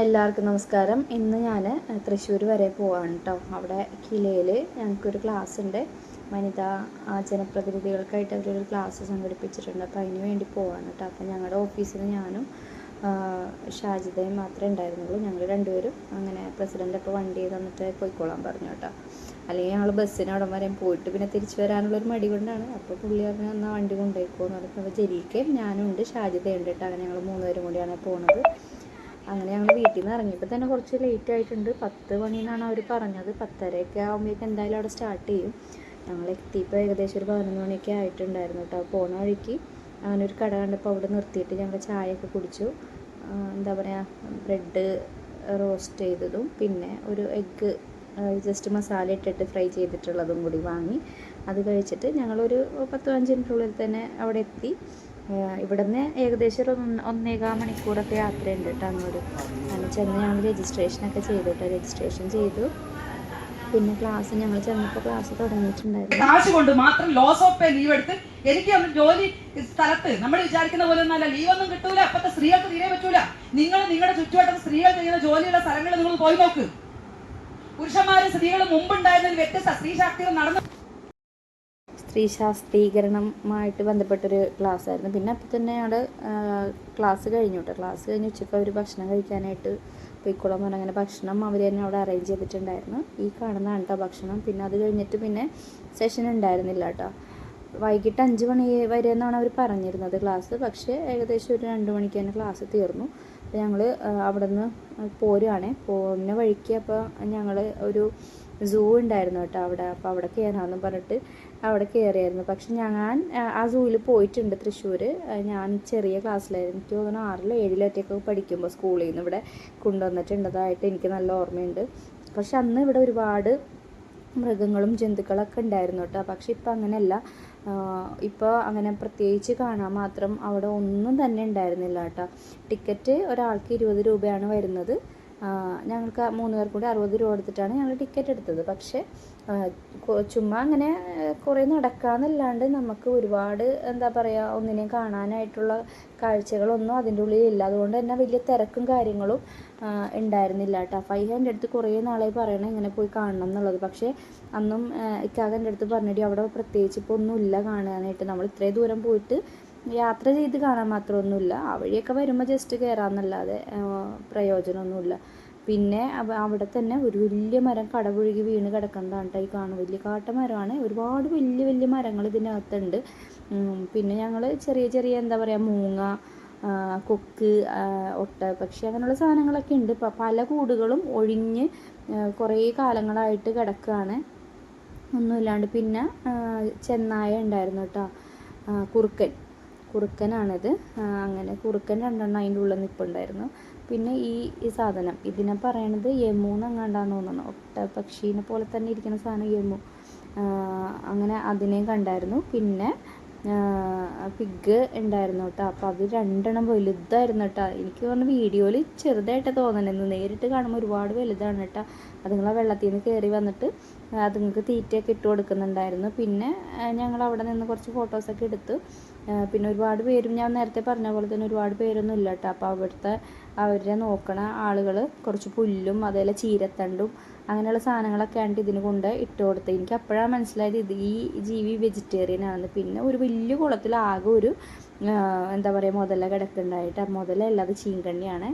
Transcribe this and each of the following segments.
എല്ലാവർക്കും നമസ്കാരം. ഇന്ന് ഞാൻ തൃശ്ശൂർ വരെ പോവാണ് കേട്ടോ അവിടെ കിലയിൽ ഞങ്ങൾക്കൊരു ക്ലാസ് ഉണ്ട്. വനിതാ ജനപ്രതിനിധികൾക്കായിട്ട് അവരൊരു ക്ലാസ് സംഘടിപ്പിച്ചിട്ടുണ്ട്. അപ്പോൾ അതിന് വേണ്ടി പോവാണ് കേട്ടോ അപ്പോൾ ഞങ്ങളുടെ ഓഫീസിൽ ഞാനും ഷാജിതയും മാത്രമേ ഉണ്ടായിരുന്നുള്ളൂ. ഞങ്ങൾ രണ്ടുപേരും അങ്ങനെ പ്രസിഡന്റ് ഇപ്പോൾ വണ്ടി തന്നിട്ട് പോയിക്കോളാൻ പറഞ്ഞു കേട്ടോ അല്ലെങ്കിൽ ഞങ്ങൾ ബസ്സിന് അവിടെ വരെ പോയിട്ട് പിന്നെ തിരിച്ചു വരാനുള്ളൊരു മടി കൊണ്ടാണ്. അപ്പോൾ പുള്ളി പറഞ്ഞു എന്നാൽ വണ്ടി കൊണ്ടുപോയിക്കോന്ന് പറഞ്ഞപ്പോൾ ജലീക്കയും ഞാനും ഉണ്ട് ഷാജിദയുണ്ട് കേട്ടോ അങ്ങനെ ഞങ്ങൾ മൂന്നുപേരും കൂടിയാണ് പോകുന്നത് അങ്ങനെ ഞങ്ങൾ വീട്ടിൽ നിന്ന് ഇറങ്ങിയപ്പോൾ തന്നെ കുറച്ച് ലേറ്റ് ആയിട്ടുണ്ട്. പത്ത് മണിന്നാണ് അവർ പറഞ്ഞത്. പത്തരയൊക്കെ ആകുമ്പോഴേക്കും എന്തായാലും അവിടെ സ്റ്റാർട്ട് ചെയ്യും. ഞങ്ങൾ എത്തിയപ്പോൾ ഏകദേശം ഒരു പതിനൊന്ന് മണിയൊക്കെ ആയിട്ടുണ്ടായിരുന്നു കേട്ടോ പോണ വഴിക്ക് അങ്ങനെ ഒരു കട കണ്ടപ്പോൾ അവിടെ നിർത്തിയിട്ട് ഞങ്ങൾ ചായയൊക്കെ കുടിച്ചു. എന്താ പറയുക ബ്രെഡ് റോസ്റ്റ് ചെയ്തതും പിന്നെ ഒരു എഗ്ഗ് ജസ്റ്റ് മസാല ഇട്ടിട്ട് ഫ്രൈ ചെയ്തിട്ടുള്ളതും കൂടി വാങ്ങി. അത് കഴിച്ചിട്ട് ഞങ്ങളൊരു പത്ത് പതിനഞ്ച് മിനിറ്റുള്ളിൽ തന്നെ അവിടെ എത്തി. ഇവിടെ നിന്ന് ഏകദേശം ഒരു ഒന്ന് ഒന്നേകാൽ മണിക്കൂറൊക്കെ യാത്രയുണ്ട് കേട്ടോ അങ്ങോട്ട്. അങ്ങനെ ചെന്ന് ഞങ്ങൾ രജിസ്ട്രേഷനൊക്കെ ചെയ്തു കേട്ടോ. രജിസ്ട്രേഷൻ ചെയ്തു. പിന്നെ ക്ലാസ് ഞങ്ങൾ ചെന്നപ്പോൾ ക്ലാസ് തുടങ്ങിയിട്ടുണ്ടായിരുന്നു. കൊണ്ട് മാത്രം ലോസ് ഓഫ് പേ ലീവ് എടുത്ത് എനിക്ക് ഒന്ന് ജോലി സ്ഥലത്ത് നമ്മൾ വിചാരിക്കുന്ന പോലെ ഒന്നല്ല ലീവ് ഒന്നും കിട്ടൂല. അപ്പത്തെ സ്ത്രീകൾക്ക് തീരെ പറ്റൂല. നിങ്ങൾ നിങ്ങളുടെ ചുറ്റുവട്ടം സ്ത്രീകൾ ചെയ്യുന്ന ജോലിയുള്ള സ്ഥലങ്ങൾ നിങ്ങൾ പോയി നോക്ക്. പുരുഷന്മാരും സ്ത്രീകളും ഉണ്ടായിരുന്ന വ്യത്യസ്ത സ്ത്രീ ശാക്തികൾ നടന്നു. സ്ത്രീ ശാസ്ത്രീകരണമായിട്ട് ബന്ധപ്പെട്ടൊരു ക്ലാസ് ആയിരുന്നു പിന്നെ അപ്പം തന്നെ അവിടെ ക്ലാസ് കഴിഞ്ഞു കേട്ടോ. ക്ലാസ് കഴിഞ്ഞ് ഉച്ചയ്ക്ക് അവർ ഭക്ഷണം കഴിക്കാനായിട്ട് പോയിക്കോളാൻ പറഞ്ഞ് അങ്ങനെ ഭക്ഷണം അവർ തന്നെ അവിടെ അറേഞ്ച് ചെയ്തിട്ടുണ്ടായിരുന്നു. ഈ കാണുന്നതാണ് കേട്ടോ ഭക്ഷണം. പിന്നെ അത് കഴിഞ്ഞിട്ട് പിന്നെ സെഷൻ ഉണ്ടായിരുന്നില്ല കേട്ടോ. വൈകിട്ട് അഞ്ച് മണി വരെ എന്നാണ് അവർ പറഞ്ഞിരുന്നത് ക്ലാസ്. പക്ഷേ ഏകദേശം ഒരു രണ്ട് മണിക്ക് തന്നെ ക്ലാസ് തീർന്നു. ഞങ്ങൾ അവിടെ നിന്ന് പോരുവാണേ. പോകുന്ന വഴിക്ക് അപ്പോൾ ഞങ്ങൾ ഒരു സൂ ഉണ്ടായിരുന്നു കേട്ടോ അവിടെ. അപ്പോൾ അവിടെ കയറാമെന്ന് പറഞ്ഞിട്ട് അവിടെ കയറിയായിരുന്നു പക്ഷെ ഞാൻ ആ, സൂയിൽ പോയിട്ടുണ്ട് തൃശ്ശൂർ ഞാൻ ചെറിയ ക്ലാസ്സിലായിരുന്നു എനിക്ക് തോന്നുന്നു ആറിലോ ഏഴിലോ ഒറ്റയൊക്കെ പഠിക്കുമ്പോൾ സ്കൂളിൽ നിന്ന് ഇവിടെ കൊണ്ടുവന്നിട്ടുണ്ടതായിട്ട് എനിക്ക് നല്ല ഓർമ്മയുണ്ട്. പക്ഷെ അന്ന് ഇവിടെ ഒരുപാട് മൃഗങ്ങളും ജന്തുക്കളൊക്കെ ഉണ്ടായിരുന്നു കേട്ടോ. പക്ഷെ ഇപ്പം അങ്ങനെയല്ല. ഇപ്പോൾ അങ്ങനെ പ്രത്യേകിച്ച് കാണാൻ മാത്രം അവിടെ ഒന്നും തന്നെ ഉണ്ടായിരുന്നില്ല കേട്ടോ. ടിക്കറ്റ് ഒരാൾക്ക് ഇരുപത് രൂപയാണ് വരുന്നത്. ഞങ്ങൾക്ക് മൂന്ന് പേർ കൂടി അറുപത് രൂപ എടുത്തിട്ടാണ് ഞങ്ങൾ ടിക്കറ്റ് എടുത്തത്. പക്ഷേ ചുമ്മാ അങ്ങനെ കുറേ നടക്കാന്നല്ലാണ്ട് നമുക്ക് ഒരുപാട് എന്താ പറയുക ഒന്നിനെയും കാണാനായിട്ടുള്ള കാഴ്ചകളൊന്നും അതിന്റെ ഉള്ളിൽ ഇല്ല. അതുകൊണ്ട് തന്നെ വലിയ തിരക്കും കാര്യങ്ങളും ഉണ്ടായിരുന്നില്ല കേട്ടോ. ഫൈവ് എന്റെ അടുത്ത് കുറേ നാളായി പറയണം ഇങ്ങനെ പോയി കാണണം എന്നുള്ളത്. പക്ഷേ അന്നും ഇക്കാക എന്റെ അടുത്ത് പറഞ്ഞിട്ട് അവിടെ പ്രത്യേകിച്ച് ഇപ്പോൾ ഒന്നുമില്ല കാണാനായിട്ട്. നമ്മൾ ഇത്രയും ദൂരം പോയിട്ട് യാത്ര ചെയ്ത് കാണാൻ മാത്രമൊന്നുമില്ല. ആ വഴിയൊക്കെ വരുമ്പോൾ ജസ്റ്റ് കയറാമെന്നല്ലാതെ പ്രയോജനമൊന്നുമില്ല. പിന്നെ അവിടെ തന്നെ ഒരു വലിയ മരം കടപുഴുകി വീണ് കിടക്കുന്നതാണ് ഈ കാണും വലിയ കാട്ട മരമാണ്. ഒരുപാട് വലിയ വലിയ മരങ്ങൾ ഇതിനകത്തുണ്ട്. പിന്നെ ഞങ്ങൾ ചെറിയ ചെറിയ എന്താ പറയുക മൂങ്ങ കൊക്ക് ഒട്ട പക്ഷി അങ്ങനെയുള്ള സാധനങ്ങളൊക്കെ ഉണ്ട്. പല കൂടുകളും ഒഴിഞ്ഞ് കുറേ കാലങ്ങളായിട്ട് കിടക്കുകയാണ് ഒന്നുമില്ലാണ്ട്. പിന്നെ ചെന്നായ ഉണ്ടായിരുന്നു കേട്ടോ കുറുക്കൻ. കുറുക്കനാണിത്. അങ്ങനെ കുറുക്കൻ രണ്ടെണ്ണം അതിന്റെ ഉള്ളിൽ നിൽപ്പുണ്ടായിരുന്നു പിന്നെ ഈ ഈ സാധനം ഇതിനെ പറയണത് യമു എന്നങ്ങാണ്ടാന്ന് തോന്നുന്നു. ഒട്ട പക്ഷീനെ പോലെ തന്നെ ഇരിക്കുന്ന സാധനം യമു. അങ്ങനെ അതിനെയും കണ്ടായിരുന്നു. പിന്നെ പിഗ് ഉണ്ടായിരുന്നു കേട്ടോ. അപ്പോൾ അത് രണ്ടെണ്ണം വലുതായിരുന്നു കേട്ടോ. എനിക്ക് പറഞ്ഞ വീഡിയോയിൽ ചെറുതായിട്ട് തോന്നണെന്ന് നേരിട്ട് കാണുമ്പോൾ ഒരുപാട് വലുതാണ് കേട്ടോ. അതുങ്ങളെ വെള്ളത്തിൽ നിന്ന് കയറി വന്നിട്ട് അതുങ്ങൾക്ക് തീറ്റയൊക്കെ ഇട്ട് കൊടുക്കുന്നുണ്ടായിരുന്നു. പിന്നെ ഞങ്ങൾ അവിടെ നിന്ന് കുറച്ച് ഫോട്ടോസൊക്കെ എടുത്തു. പിന്നെ ഒരുപാട് പേരും ഞാൻ നേരത്തെ പറഞ്ഞ പോലെ തന്നെ ഒരുപാട് പേരൊന്നും ഇല്ല കേട്ടോ അപ്പോൾ അവിടുത്തെ അവരെ നോക്കണ ആളുകൾ കുറച്ച് പുല്ലും അതേപോലെ ചീരത്തണ്ടും അങ്ങനെയുള്ള സാധനങ്ങളൊക്കെ ആണ് ഇതിന് കൊണ്ട് ഇട്ട് കൊടുത്തത് എനിക്ക് അപ്പോഴാണ് മനസ്സിലായത് ഇത് ഈ ജീവി വെജിറ്റേറിയൻ ആണെന്ന്. പിന്നെ ഒരു വലിയ കുളത്തിലാകെ ഒരു എന്താ പറയുക മുതല കിടക്കുന്നുണ്ടായിട്ട്. മുതലല്ല അത് ചീങ്കണ്ണിയാണ്.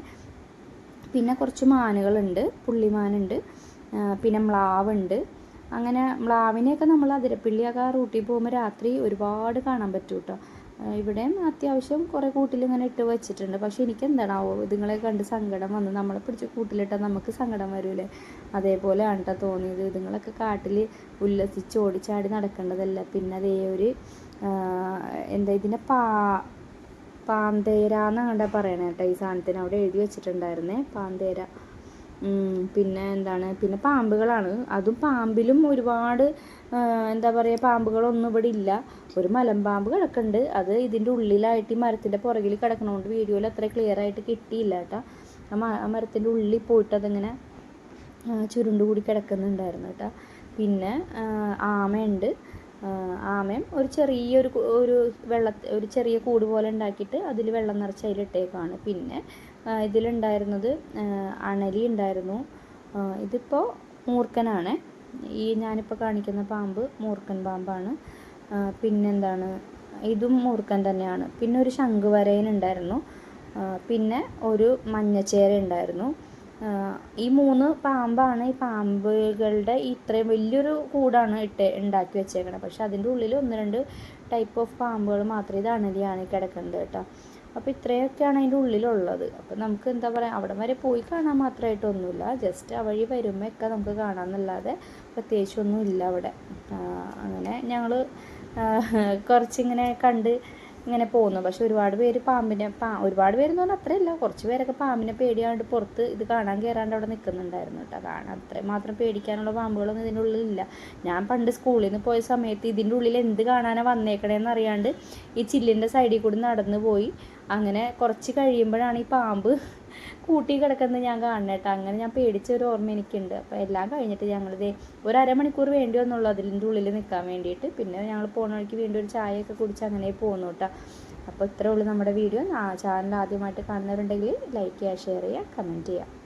പിന്നെ കുറച്ച് മാനുകളുണ്ട് പുള്ളിമാനുണ്ട് പിന്നെ മ്ലാവുണ്ട്. അങ്ങനെ മ്ലാവിനെയൊക്കെ നമ്മൾ അതിരപ്പിള്ളിയൊക്കെ റൂട്ടിൽ പോകുമ്പോൾ രാത്രി ഒരുപാട് കാണാൻ പറ്റും കേട്ടോ ആ, ഇവിടെയും അത്യാവശ്യം കുറേ കൂട്ടിൽ ഇങ്ങനെ ഇട്ട് വെച്ചിട്ടുണ്ട്. പക്ഷേ എനിക്ക് എന്താണാവോ ഇതുങ്ങളെ കണ്ട് സങ്കടം വന്ന്. നമ്മളെ പിടിച്ച് കൂട്ടിലിട്ടാൽ നമുക്ക് സങ്കടം വരൂലേ? അതേപോലെ കേട്ടോ തോന്നിയത്. ഇതുങ്ങളൊക്കെ കാട്ടിൽ ഉല്ലസിച്ച് ഓടിച്ചാടി നടക്കേണ്ടതല്ല. പിന്നെ അതേ ഒരു എന്താ ഇതിന്റെ പാ പാന്തേര എന്നാണ് പറയണേ കേട്ടോ ഈ സാധനത്തിന്. അവിടെ എഴുതി വെച്ചിട്ടുണ്ടായിരുന്നേ പാന്തേര. പിന്നെ എന്താണ് പിന്നെ പാമ്പുകളാണ്. അതും പാമ്പിലും ഒരുപാട് എന്താ പറയുക പാമ്പുകളൊന്നും ഇവിടെ ഇല്ല. ഒരു മലമ്പാമ്പ് കിടക്കുന്നുണ്ട്. അത് ഇതിന്റെ ഉള്ളിലായിട്ട് ഈ മരത്തിന്റെ പുറകിൽ കിടക്കണതുകൊണ്ട് വീഡിയോയിൽ അത്ര ക്ലിയർ ആയിട്ട് കിട്ടിയില്ല കേട്ടോ. ആ മരത്തിന്റെ ഉള്ളിൽ പോയിട്ട് അതിങ്ങനെ ചുരുണ്ട് കൂടി കിടക്കുന്നുണ്ടായിരുന്നു കേട്ടോ. പിന്നെ ആമയുണ്ട്. ആമയും ഒരു ചെറിയൊരു ഒരു വെള്ള ഒരു ചെറിയ കൂട് പോലെ ഉണ്ടാക്കിയിട്ട് അതിൽ വെള്ളം നിറച്ച് അതിലിട്ടേക്കാണ് പിന്നെ ഇതിലുണ്ടായിരുന്നത് അണലി ഉണ്ടായിരുന്നു. ഇതിപ്പോ ഇതിപ്പോൾ മൂർഖനാണ്. ഈ ഞാനിപ്പോൾ കാണിക്കുന്ന പാമ്പ് മൂർക്കൻ പാമ്പാണ്. പിന്നെന്താണ്? ഇതും മൂർക്കൻ തന്നെയാണ്. പിന്നെ ഒരു ശംഖുവരയൻ ഉണ്ടായിരുന്നു. പിന്നെ ഒരു മഞ്ഞച്ചേര ഉണ്ടായിരുന്നു. ഈ മൂന്ന് പാമ്പാണ് ഈ പാമ്പുകളുടെ ഇത്രയും വലിയൊരു കൂടാണ് ഇട്ട് ഉണ്ടാക്കി വെച്ചേക്കണത്. പക്ഷെ അതിന്റെ ഉള്ളിൽ ഒന്ന് രണ്ട് ടൈപ്പ് ഓഫ് പാമ്പുകൾ മാത്രമേ ഇത് കിടക്കുന്നത് കേട്ടോ. അപ്പോൾ ഇത്രയൊക്കെയാണ് അതിന്റെ ഉള്ളിലുള്ളത്. അപ്പോൾ നമുക്ക് എന്താ പറയുക അവിടെ വരെ പോയി കാണാൻ മാത്രമായിട്ടൊന്നുമില്ല ജസ്റ്റ് ആ വഴി വരുമ്പോഴൊക്കെ നമുക്ക് കാണാമെന്നല്ലാതെ പ്രത്യേകിച്ചൊന്നും ഇല്ല അവിടെ. അങ്ങനെ ഞങ്ങൾ കുറച്ചിങ്ങനെ കണ്ട് ഇങ്ങനെ പോകുന്നു. പക്ഷെ ഒരുപാട് പേര് പാമ്പിനെ പാ ഒരുപാട് പേരെന്ന് പറഞ്ഞാൽ അത്രയല്ല. കുറച്ച് പേരൊക്കെ പാമ്പിനെ പേടിയാണ്ട് പുറത്ത് ഇത് കാണാൻ കയറാണ്ട് അവിടെ നിൽക്കുന്നുണ്ടായിരുന്നു കേട്ടോ. കാണാൻ അത്രയും മാത്രം പേടിക്കാനുള്ള പാമ്പുകളൊന്നും ഇതിന്റെ ഉള്ളിലില്ല. ഞാൻ പണ്ട് സ്കൂളിൽ നിന്ന് പോയ സമയത്ത് ഇതിന്റെ ഉള്ളിൽ എന്ത് കാണാനാണ് വന്നേക്കണേന്ന് അറിയാണ്ട് ഈ ചില്ലിന്റെ സൈഡിൽ കൂടി നടന്നു പോയി അങ്ങനെ കുറച്ച് കഴിയുമ്പോഴാണ് ഈ പാമ്പ് കൂട്ടി കിടക്കുന്നത് ഞാൻ കാണണം കേട്ടോ. അങ്ങനെ ഞാൻ പേടിച്ച ഒരു ഓർമ്മ എനിക്കുണ്ട്. അപ്പോൾ എല്ലാം കഴിഞ്ഞിട്ട് ഞങ്ങളിത് ഒരു അരമണിക്കൂർ വേണ്ടി വന്നുള്ളൂ അതിന്റെ ഉള്ളിൽ നിൽക്കാൻ വേണ്ടിയിട്ട് പിന്നെ ഞങ്ങൾ പോണ വഴിക്ക് വീണ്ടും ഒരു ചായയൊക്കെ കുടിച്ച് അങ്ങനെ പോന്നു കേട്ടോ. അപ്പോൾ ഇത്രേ ഉള്ളൂ നമ്മുടെ വീഡിയോ. ചാനൽ ആദ്യമായിട്ട് കാണുന്നവരുണ്ടെങ്കിൽ ലൈക്ക് ചെയ്യുക ഷെയർ ചെയ്യുക കമന്റ് ചെയ്യുക.